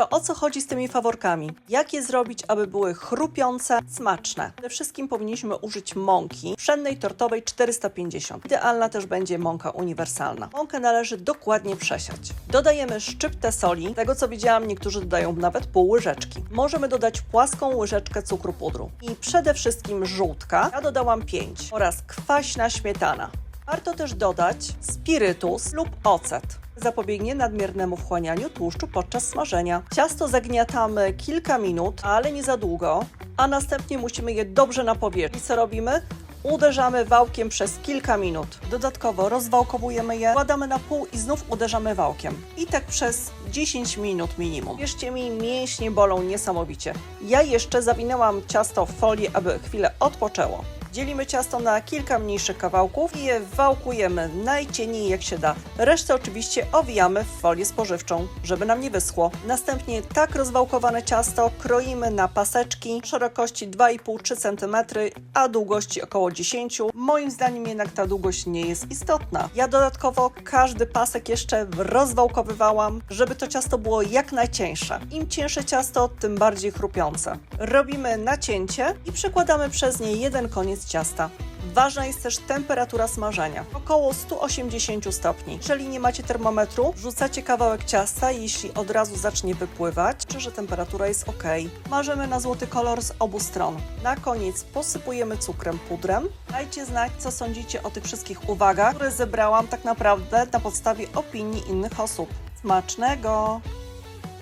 To o co chodzi z tymi faworkami? Jak je zrobić, aby były chrupiące, smaczne? Przede wszystkim powinniśmy użyć mąki pszennej tortowej 450. Idealna też będzie mąka uniwersalna. Mąkę należy dokładnie przesiać. Dodajemy szczyptę soli. Tego co widziałam, niektórzy dodają nawet pół łyżeczki. Możemy dodać płaską łyżeczkę cukru pudru. I przede wszystkim żółtka. Ja dodałam 5 oraz kwaśna śmietana. Warto też dodać spirytus lub ocet. Zapobiegnie nadmiernemu wchłanianiu tłuszczu podczas smażenia. Ciasto zagniatamy kilka minut, ale nie za długo, a następnie musimy je dobrze napowietrzyć. I co robimy? Uderzamy wałkiem przez kilka minut. Dodatkowo rozwałkowujemy je, kładamy na pół i znów uderzamy wałkiem. I tak przez 10 minut minimum. Wierzcie mi, mięśnie bolą niesamowicie. Ja jeszcze zawinęłam ciasto w folię, aby chwilę odpoczęło. Dzielimy ciasto na kilka mniejszych kawałków i je wałkujemy najcieniej jak się da. Resztę oczywiście owijamy w folię spożywczą, żeby nam nie wyschło. Następnie tak rozwałkowane ciasto kroimy na paseczki szerokości 2,5-3 cm, a długości około 10 Moim zdaniem jednak ta długość nie jest istotna. Ja dodatkowo każdy pasek jeszcze rozwałkowywałam, żeby to ciasto było jak najcieńsze. Im cieńsze ciasto, tym bardziej chrupiące. Robimy nacięcie i przekładamy przez nie jeden koniec ciasta. Ważna jest też temperatura smażenia, około 180 stopni. Jeżeli nie macie termometru, wrzucacie kawałek ciasta, jeśli od razu zacznie wypływać, czy że temperatura jest ok. Marzymy na złoty kolor z obu stron. Na koniec posypujemy cukrem pudrem. Dajcie znać, co sądzicie o tych wszystkich uwagach, które zebrałam tak naprawdę na podstawie opinii innych osób. Smacznego!